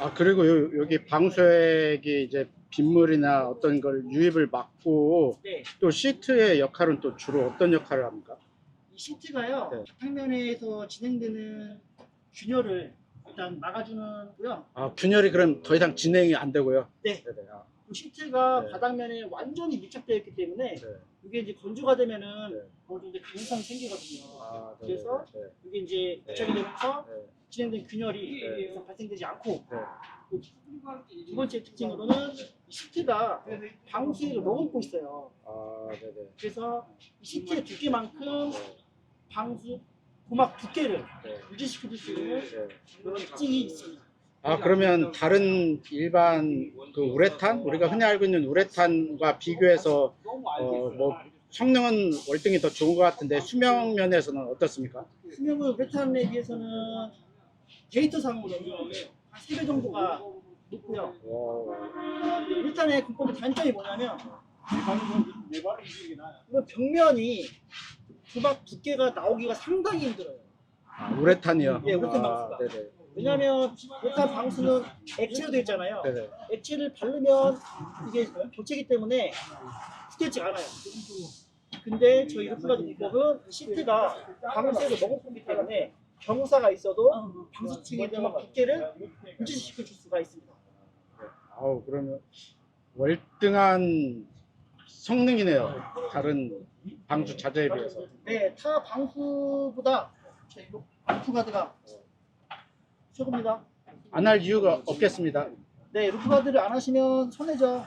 아 그리고 요, 여기 방수액이 이제 빗물이나 어떤 걸 유입을 막고 네, 또 시트의 역할은 또 주로 어떤 역할을 합니까? 이 시트가요. 네. 평면에서 진행되는 균열을 일단 막아주는고요. 아 균열이 그럼 더 이상 진행이 안 되고요. 네. 네네. 아, 이 시트가 네. 바닥면에 완전히 밀착되어 있기 때문에 네. 이게 이제 건조가 되면은 네. 어느 정도 가능성이 생기거든요. 아, 네네. 그래서 네. 이게 이제 밀착이 되면서 네. 진행된 균열이 네. 계속 발생되지 않고 네. 두 번째 특징으로는 이 시트가 방수액을 머금고 있어요. 아 네네. 그래서 이 시트의 두께만큼 방수 고막 두께를 네. 유지시켜줄 수 있는 네. 그런 특징이 있습니다. 아 그러면 다른 일반 그 우레탄 우리가 흔히 알고 있는 우레탄과 비교해서 어 뭐 성능은 월등히 더 좋은 것 같은데 수명 면에서는 어떻습니까? 수명은 우레탄에 비해서는 데이터 상으로는 한 3배 정도가 높고요. 와, 우레탄의 근본의 단점이 뭐냐면 이건 벽면이 고막 두께가 나오기가 상당히 힘들어요. 아, 우레탄이요. 예, 우레탄 아, 방수가. 네네. 왜냐하면 우레탄 방수는 액체로 되어 있잖아요. 네네. 액체를 바르면 이게 교체기 때문에 굳어지가 않아요. 근데 저희 루프가드 비법은 시트가 방수액을 머금기 때문에 경사가 있어도 방수층의 고막 두께를 유지시켜 줄 수가 있습니다. 아우 그러면 월등한 성능이네요. 다른 방수 자재에 비해서. 네, 타 방수보다 저희 루프가드가 최고입니다. 안 할 이유가 없겠습니다. 네, 루프가드를 안 하시면 손해죠.